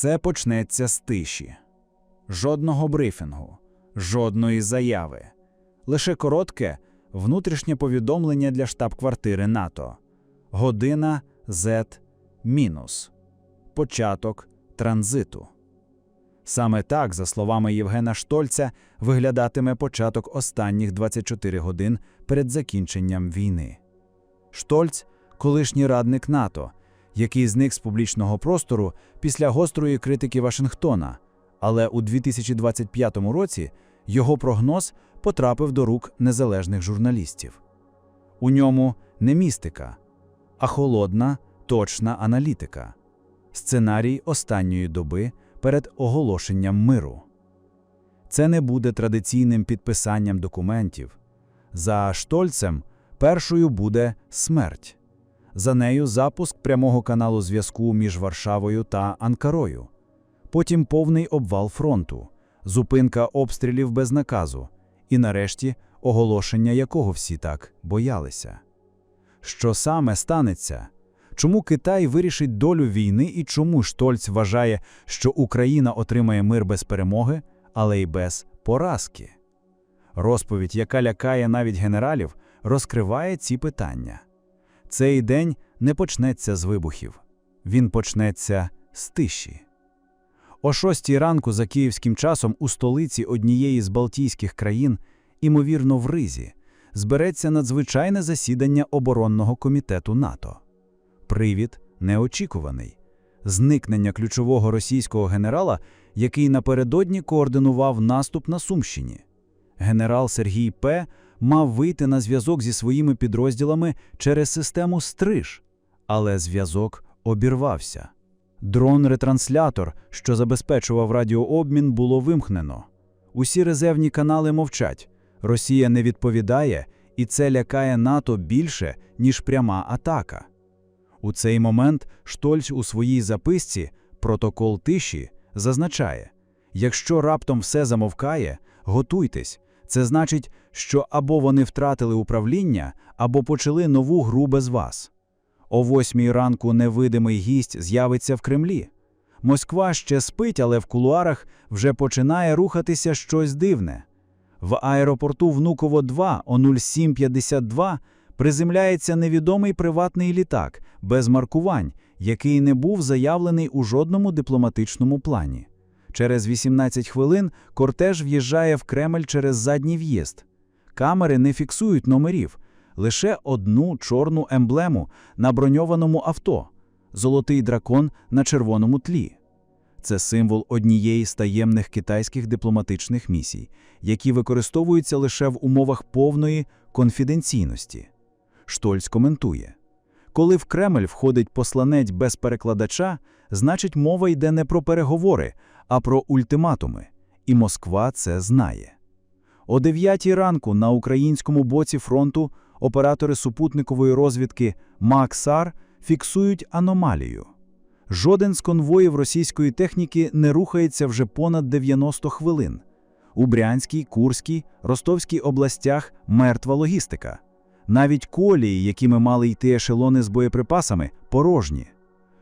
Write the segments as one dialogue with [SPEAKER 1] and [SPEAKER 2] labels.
[SPEAKER 1] Це почнеться з тиші. Жодного брифінгу, жодної заяви. Лише коротке внутрішнє повідомлення для штаб-квартири НАТО. Година Z мінус. Початок транзиту. Саме так, за словами Євгена Штольця, виглядатиме початок останніх 24 годин перед закінченням війни. Штольц колишній радник НАТО, який зник з публічного простору після гострої критики Вашингтона, але у 2025 році його прогноз потрапив до рук незалежних журналістів. У ньому не містика, а холодна, точна аналітика, сценарій останньої доби перед оголошенням миру. Це не буде традиційним підписанням документів. За Штольцем першою буде смерть. За нею запуск прямого каналу зв'язку між Варшавою та Анкарою. Потім повний обвал фронту, зупинка обстрілів без наказу, і нарешті оголошення якого всі так боялися. Що саме станеться? Чому Китай вирішить долю війни і чому Штольц вважає, що Україна отримає мир без перемоги, але й без поразки? Розповідь, яка лякає навіть генералів, розкриває ці питання. Цей день не почнеться з вибухів, він почнеться з тиші. О шостій ранку за київським часом у столиці однієї з Балтійських країн, імовірно, в Ризі, збереться надзвичайне засідання оборонного комітету НАТО. Привід неочікуваний зникнення ключового російського генерала, який напередодні координував наступ на Сумщині. Генерал Сергій П. мав вийти на зв'язок зі своїми підрозділами через систему Стриж, але зв'язок обірвався. Дрон-ретранслятор, що забезпечував радіообмін, було вимкнено. Усі резервні канали мовчать. Росія не відповідає, і це лякає НАТО більше, ніж пряма атака. У цей момент Штольц у своїй записці Протокол тиші зазначає: якщо раптом все замовкає, готуйтесь. Це значить, що або вони втратили управління, або почали нову гру без вас. О восьмій ранку невидимий гість з'явиться в Кремлі. Москва ще спить, але в кулуарах вже починає рухатися щось дивне. В аеропорту Внуково 2 о 07.52 приземляється невідомий приватний літак без маркувань, який не був заявлений у жодному дипломатичному плані. Через 18 хвилин кортеж в'їжджає в Кремль через задній в'їзд. Камери не фіксують номерів, лише одну чорну емблему на броньованому авто золотий дракон на червоному тлі. Це символ однієї з таємних китайських дипломатичних місій, які використовуються лише в умовах повної конфіденційності. Штольц коментує: коли в Кремль входить посланець без перекладача, значить мова йде не про переговори, а про ультиматуми, і Москва це знає. О 9 ранку на українському боці фронту оператори супутникової розвідки МАКСАР фіксують аномалію. Жоден з конвоїв російської техніки не рухається вже понад 90 хвилин. У Брянській, Курській, Ростовській областях мертва логістика. Навіть колії, якими мали йти ешелони з боєприпасами, порожні.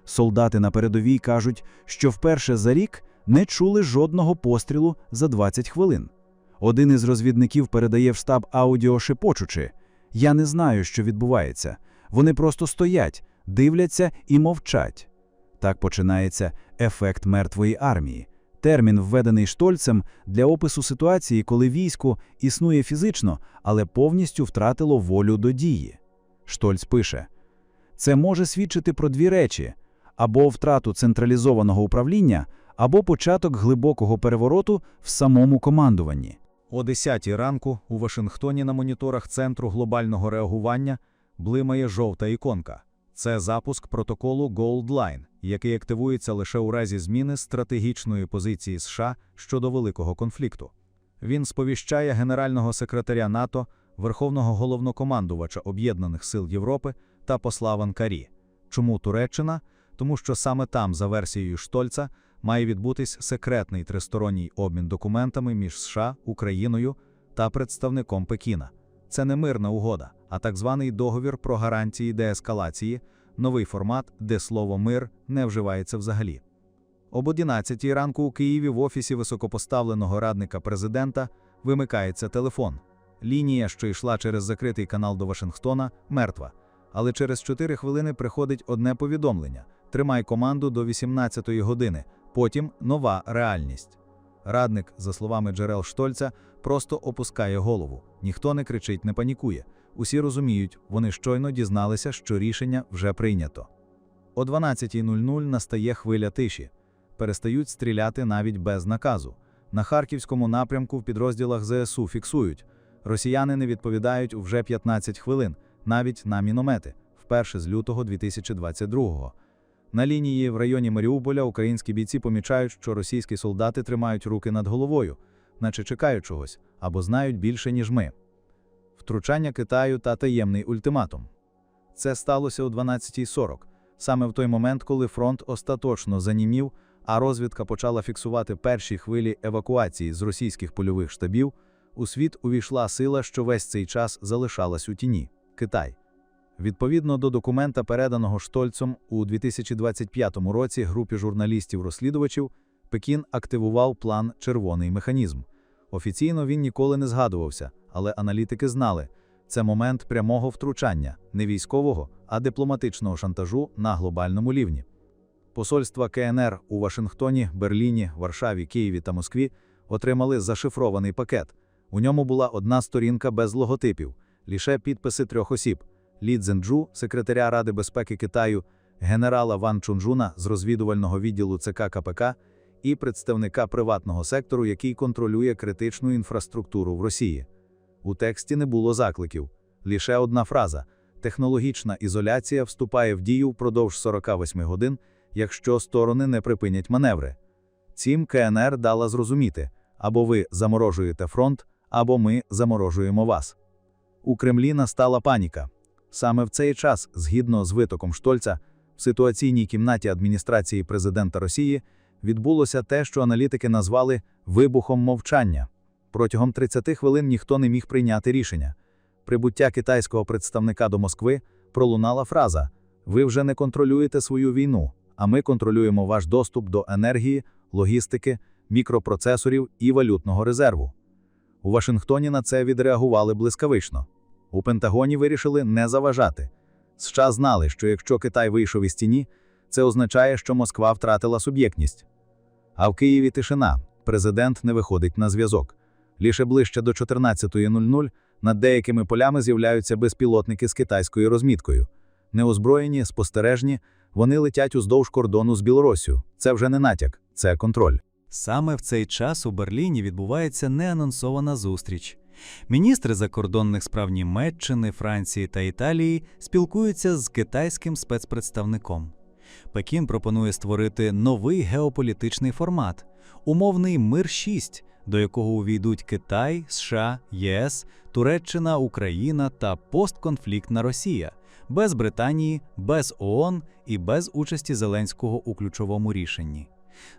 [SPEAKER 1] Солдати на передовій кажуть, що вперше за рік не чули жодного пострілу за 20 хвилин. Один із розвідників передає в штаб аудіо шепочучи: Я не знаю, що відбувається. Вони просто стоять, дивляться і мовчать. Так починається ефект мертвої армії. Термін, введений штольцем для опису ситуації, коли військо існує фізично, але повністю втратило волю до дії. Штольц пише: це може свідчити про дві речі: або втрату централізованого управління, або початок глибокого перевороту в самому командуванні.
[SPEAKER 2] О 10 ранку у Вашингтоні на моніторах Центру глобального реагування блимає жовта іконка. Це запуск протоколу Gold Line, який активується лише у разі зміни стратегічної позиції США щодо великого конфлікту. Він сповіщає генерального секретаря НАТО, Верховного головнокомандувача Об'єднаних Сил Європи та посла в Анкарі. Чому Туреччина? Тому що саме там, за версією Штольца, має відбутись секретний тристоронній обмін документами між США, Україною та представником Пекіна. Це не мирна угода, а так званий договір про гарантії деескалації, новий формат, де слово мир не вживається взагалі. Об 11 ранку у Києві в офісі високопоставленого радника президента вимикається телефон. Лінія, що йшла через закритий канал до Вашингтона, мертва. Але через 4 хвилини приходить одне повідомлення: тримай команду до 18-ї години. Потім нова реальність. Радник, за словами джерел Штольца, просто опускає голову. Ніхто не кричить, не панікує. Усі розуміють, вони щойно дізналися, що рішення вже прийнято. О 12.00 настає хвиля тиші. Перестають стріляти навіть без наказу. На харківському напрямку в підрозділах ЗСУ фіксують. Росіяни не відповідають вже 15 хвилин, навіть на міномети, вперше з лютого 2022-го. На лінії в районі Маріуполя українські бійці помічають, що російські солдати тримають руки над головою, наче чекають чогось або знають більше, ніж ми. Втручання Китаю та таємний ультиматум. Це сталося о 12.40, саме в той момент, коли фронт остаточно занімів, а розвідка почала фіксувати перші хвилі евакуації з російських польових штабів, у світ увійшла сила, що весь цей час залишалась у тіні Китай. Відповідно до документа, переданого Штольцом у 2025 році групі журналістів-розслідувачів, Пекін активував план Червоний механізм. Офіційно він ніколи не згадувався, але аналітики знали це момент прямого втручання, не військового, а дипломатичного шантажу на глобальному рівні. Посольства КНР у Вашингтоні, Берліні, Варшаві, Києві та Москві отримали зашифрований пакет. У ньому була одна сторінка без логотипів, лише підписи трьох осіб: Лі Цзенджу, секретаря Ради безпеки Китаю, генерала Ван Чунжуна з розвідувального відділу ЦК КПК і представника приватного сектору, який контролює критичну інфраструктуру в Росії. У тексті не було закликів. Лише одна фраза: технологічна ізоляція вступає в дію впродовж 48 годин, якщо сторони не припинять маневри. Цім КНР дала зрозуміти: або ви заморожуєте фронт, або ми заморожуємо вас. У Кремлі настала паніка. Саме в цей час, згідно з витоком Штольца, в ситуаційній кімнаті адміністрації президента Росії відбулося те, що аналітики назвали вибухом мовчання. Протягом 30 хвилин ніхто не міг прийняти рішення. Прибуття китайського представника до Москви пролунала фраза: Ви вже не контролюєте свою війну, а ми контролюємо ваш доступ до енергії, логістики, мікропроцесорів і валютного резерву. У Вашингтоні на це відреагували блискавично. У Пентагоні вирішили не заважати. США знали, що якщо Китай вийшов із тіні, це означає, що Москва втратила суб'єктність. А в Києві тишина. Президент не виходить на зв'язок. Лише ближче до 14.00 над деякими полями з'являються безпілотники з китайською розміткою. Неозброєні, спостережні, вони летять уздовж кордону з Білорусію. Це вже не натяк, це контроль.
[SPEAKER 3] Саме в цей час у Берліні відбувається неанонсована зустріч. Міністри закордонних справ Німеччини, Франції та Італії спілкуються з китайським спецпредставником. Пекін пропонує створити новий геополітичний формат умовний мир 6 до якого увійдуть Китай, США, ЄС, Туреччина, Україна та постконфліктна Росія, без Британії, без ООН і без участі Зеленського у ключовому рішенні.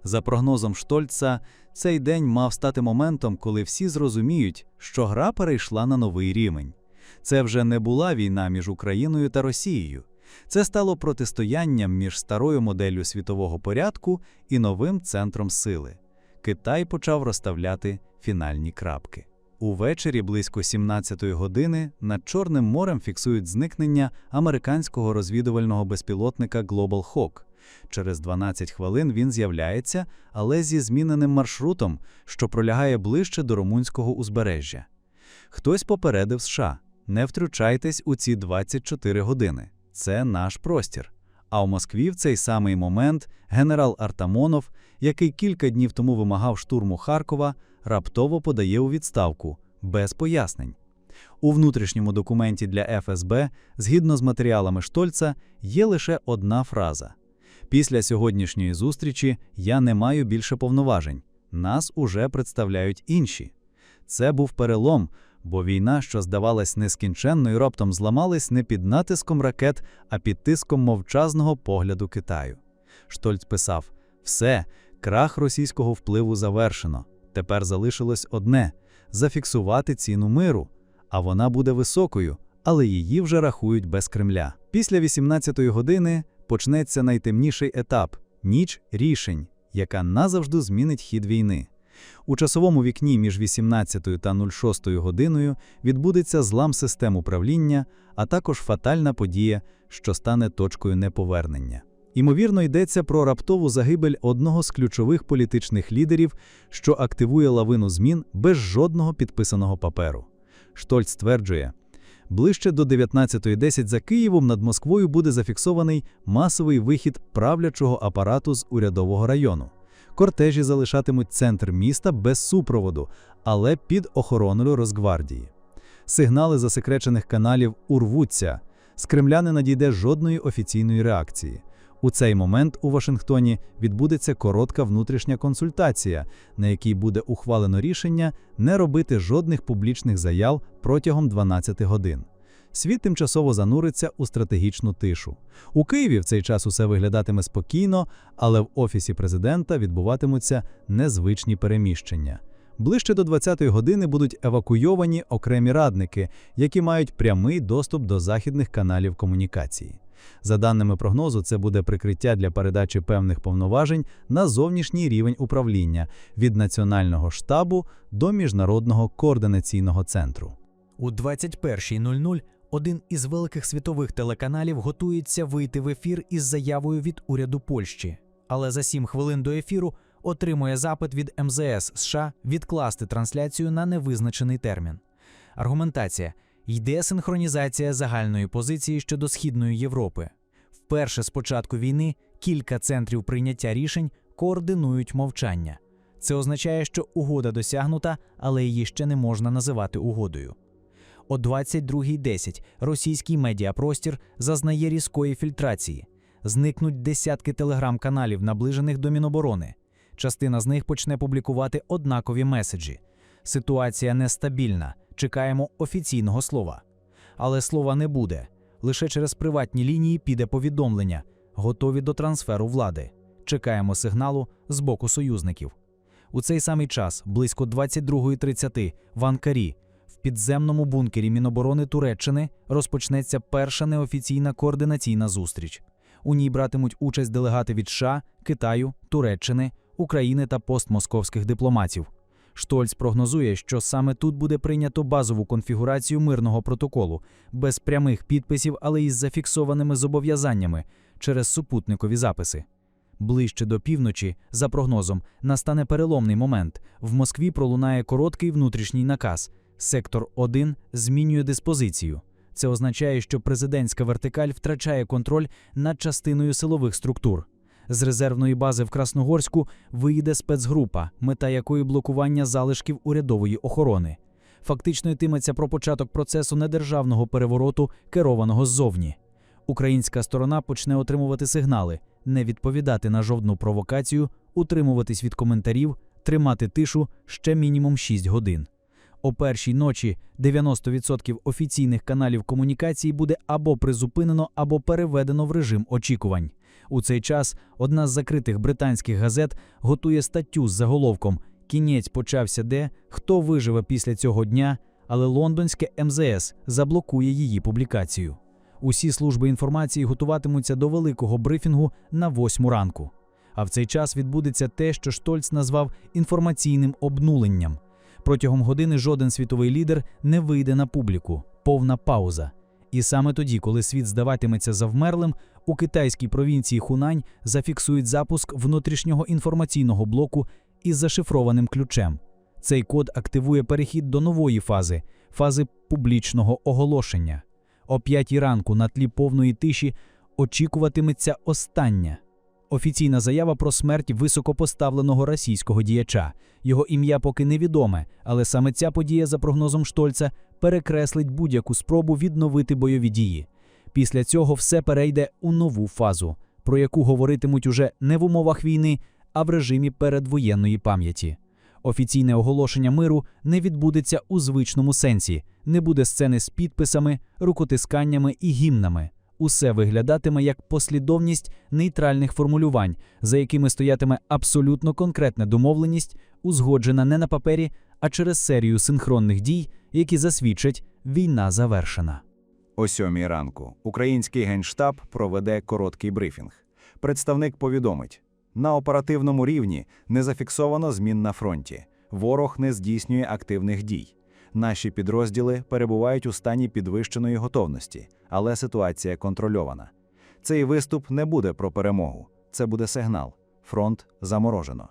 [SPEAKER 3] За прогнозом Штольца, цей день мав стати моментом, коли всі зрозуміють, що гра перейшла на новий рівень. Це вже не була війна між Україною та Росією. Це стало протистоянням між старою моделлю світового порядку і новим центром сили. Китай почав розставляти фінальні крапки. Увечері близько 17-ї години над Чорним морем фіксують зникнення американського розвідувального безпілотника Global Hawk. Через 12 хвилин він з'являється, але зі зміненим маршрутом, що пролягає ближче до румунського узбережжя. Хтось попередив США: не втручайтесь у ці 24 години. Це наш простір. А у Москві в цей самий момент генерал Артамонов, який кілька днів тому вимагав штурму Харкова, раптово подає у відставку без пояснень. У внутрішньому документі для ФСБ, згідно з матеріалами Штольца, є лише одна фраза: Після сьогоднішньої зустрічі я не маю більше повноважень. Нас уже представляють інші. Це був перелом, бо війна, що здавалась нескінченною, раптом зламалась не під натиском ракет, а під тиском мовчазного погляду Китаю. Штольц писав: все, крах російського впливу завершено. Тепер залишилось одне зафіксувати ціну миру, а вона буде високою, але її вже рахують без Кремля. Після 18-ї години почнеться найтемніший етап ніч рішень, яка назавжди змінить хід війни. У часовому вікні між 18 та 06 годиною відбудеться злам систем управління, а також фатальна подія, що стане точкою неповернення. Імовірно, йдеться про раптову загибель одного з ключових політичних лідерів, що активує лавину змін без жодного підписаного паперу. Штольц стверджує, ближче до 19.10 за Києвом над Москвою буде зафіксований масовий вихід правлячого апарату з урядового району. Кортежі залишатимуть центр міста без супроводу, але під охороною Росгвардії. Сигнали засекречених каналів урвуться. З Кремля не надійде жодної офіційної реакції. У цей момент у Вашингтоні відбудеться коротка внутрішня консультація, на якій буде ухвалено рішення не робити жодних публічних заяв протягом 12 годин. Світ тимчасово зануриться у стратегічну тишу. У Києві в цей час усе виглядатиме спокійно, але в офісі президента відбуватимуться незвичні переміщення. Ближче до 20-ї години будуть евакуйовані окремі радники, які мають прямий доступ до західних каналів комунікації. За даними прогнозу, це буде прикриття для передачі певних повноважень на зовнішній рівень управління від національного штабу до міжнародного координаційного центру.
[SPEAKER 4] У 21.00 один із великих світових телеканалів готується вийти в ефір із заявою від уряду Польщі, але за 7 хвилин до ефіру отримує запит від МЗС США відкласти трансляцію на невизначений термін. Аргументація йде синхронізація загальної позиції щодо Східної Європи. Вперше з початку війни кілька центрів прийняття рішень координують мовчання. Це означає, що угода досягнута, але її ще не можна називати угодою. О 22.10 російський медіапростір зазнає різкої фільтрації. Зникнуть десятки телеграм-каналів, наближених до Міноборони. Частина з них почне публікувати однакові меседжі. Ситуація нестабільна. Чекаємо офіційного слова. Але слова не буде. Лише через приватні лінії піде повідомлення, готові до трансферу влади. Чекаємо сигналу з боку союзників. У цей самий час, близько 22.30, в Анкарі, в підземному бункері Міноборони Туреччини розпочнеться перша неофіційна координаційна зустріч. У ній братимуть участь делегати від США, Китаю, Туреччини, України та постмосковських дипломатів. Штольц прогнозує, що саме тут буде прийнято базову конфігурацію мирного протоколу, без прямих підписів, але із зафіксованими зобов'язаннями через супутникові записи. Ближче до півночі, за прогнозом, настане переломний момент. В Москві пролунає короткий внутрішній наказ. Сектор 1 змінює диспозицію. Це означає, що президентська вертикаль втрачає контроль над частиною силових структур. З резервної бази в Красногорську виїде спецгрупа, мета якої блокування залишків урядової охорони. Фактично йтиметься про початок процесу недержавного перевороту, керованого ззовні. Українська сторона почне отримувати сигнали, не відповідати на жодну провокацію, утримуватись від коментарів, тримати тишу ще мінімум 6 годин. О першій ночі 90% офіційних каналів комунікації буде або призупинено, або переведено в режим очікувань. У цей час одна з закритих британських газет готує статтю з заголовком Кінець почався де, хто виживе після цього дня, але лондонське МЗС заблокує її публікацію. Усі служби інформації готуватимуться до великого брифінгу на восьму ранку. А в цей час відбудеться те, що Штольц назвав інформаційним обнуленням. Протягом години жоден світовий лідер не вийде на публіку, повна пауза. І саме тоді, коли світ здаватиметься завмерлим, у китайській провінції Хунань зафіксують запуск внутрішнього інформаційного блоку із зашифрованим ключем. Цей код активує перехід до нової фази фази публічного оголошення. О п'ятій ранку на тлі повної тиші очікуватиметься остання. Офіційна заява про смерть високопоставленого російського діяча. Його ім'я поки невідоме, але саме ця подія, за прогнозом Штольца, перекреслить будь-яку спробу відновити бойові дії. Після цього все перейде у нову фазу, про яку говоритимуть уже не в умовах війни, а в режимі передвоєнної пам'яті. Офіційне оголошення миру не відбудеться у звичному сенсі, не буде сцени з підписами, рукотисканнями і гімнами. Усе виглядатиме як послідовність нейтральних формулювань, за якими стоятиме абсолютно конкретна домовленість, узгоджена не на папері, а через серію синхронних дій, які засвідчать війна завершена.
[SPEAKER 1] О сьомій ранку український генштаб проведе короткий брифінг. Представник повідомить:
[SPEAKER 2] На оперативному рівні не зафіксовано змін на фронті. Ворог не здійснює активних дій. Наші підрозділи перебувають у стані підвищеної готовності, але ситуація контрольована. Цей виступ не буде про перемогу, це буде сигнал. Фронт заморожено.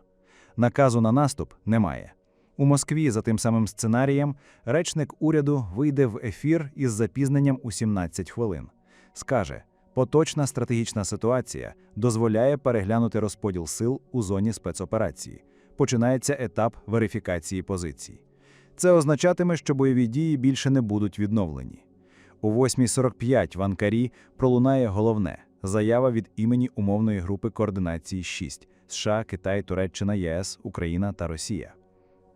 [SPEAKER 2] Наказу на наступ немає. У Москві за тим самим сценарієм речник уряду вийде в ефір із запізненням у 17 хвилин. Скаже: поточна стратегічна ситуація дозволяє переглянути розподіл сил у зоні спецоперації. Починається етап верифікації позицій. Це означатиме, що бойові дії більше не будуть відновлені. У 8.45 в Анкарі пролунає головне заява від імені умовної групи координації 6 США, Китай, Туреччина, ЄС, Україна та Росія.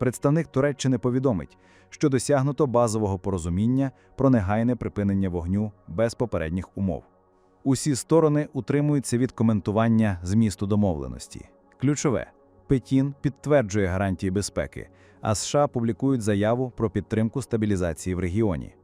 [SPEAKER 2] Представник Туреччини повідомить, що досягнуто базового порозуміння про негайне припинення вогню без попередніх умов. Усі сторони утримуються від коментування змісту домовленості. Ключове Пекін підтверджує гарантії безпеки, а США публікують заяву про підтримку стабілізації в регіоні.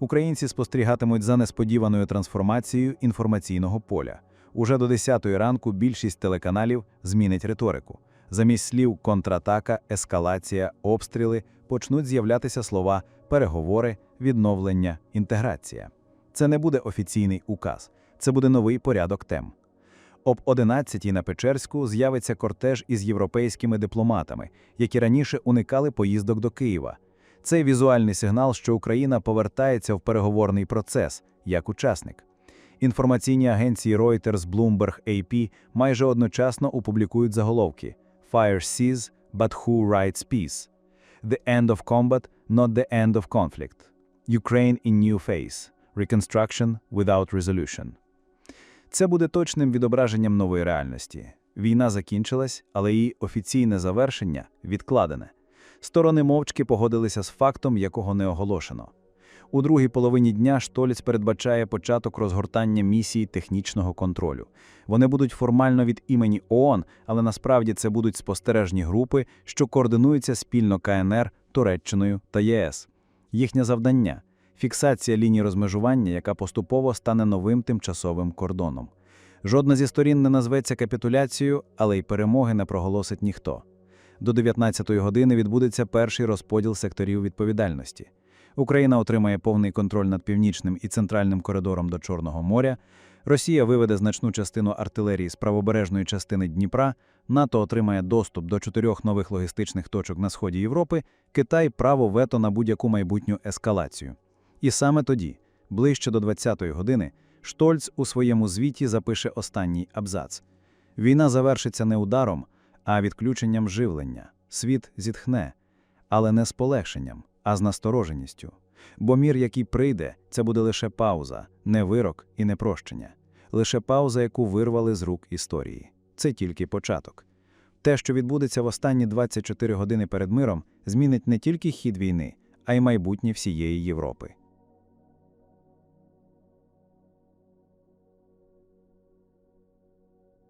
[SPEAKER 2] Українці спостерігатимуть за несподіваною трансформацією інформаційного поля. Уже до 10-ї ранку більшість телеканалів змінить риторику. Замість слів контратака, ескалація, обстріли почнуть з'являтися слова переговори, відновлення, інтеграція. Це не буде офіційний указ, це буде новий порядок тем. Об 11-й на Печерську з'явиться кортеж із європейськими дипломатами, які раніше уникали поїздок до Києва. Це візуальний сигнал, що Україна повертається в переговорний процес як учасник. Інформаційні агенції Reuters, Bloomberg, AP майже одночасно опублікують заголовки Fire sees, but who writes peace? The end of combat, not the end of conflict. Ukraine in new phase. Reconstruction without resolution. Це буде точним відображенням нової реальності. Війна закінчилась, але її офіційне завершення відкладене. Сторони мовчки погодилися з фактом, якого не оголошено. У другій половині дня Штоліц передбачає початок розгортання місії технічного контролю. Вони будуть формально від імені ООН, але насправді це будуть спостережні групи, що координуються спільно КНР, Туреччиною та ЄС. Їхнє завдання фіксація лінії розмежування, яка поступово стане новим тимчасовим кордоном. Жодна зі сторін не назветься капітуляцією, але й перемоги не проголосить ніхто. До 19-ї години відбудеться перший розподіл секторів відповідальності. Україна отримає повний контроль над північним і центральним коридором до Чорного моря. Росія виведе значну частину артилерії з правобережної частини Дніпра. НАТО отримає доступ до чотирьох нових логістичних точок на сході Європи. Китай право вето на будь-яку майбутню ескалацію. І саме тоді, ближче до 20-ї години, Штольц у своєму звіті запише останній абзац: Війна завершиться не ударом, а відключенням живлення. Світ зітхне, але не з полегшенням, а з настороженістю. Бо мір, який прийде, це буде лише пауза, не вирок і не прощення. Лише пауза, яку вирвали з рук історії. Це тільки початок. Те, що відбудеться в останні 24 години перед миром, змінить не тільки хід війни, а й майбутнє всієї Європи.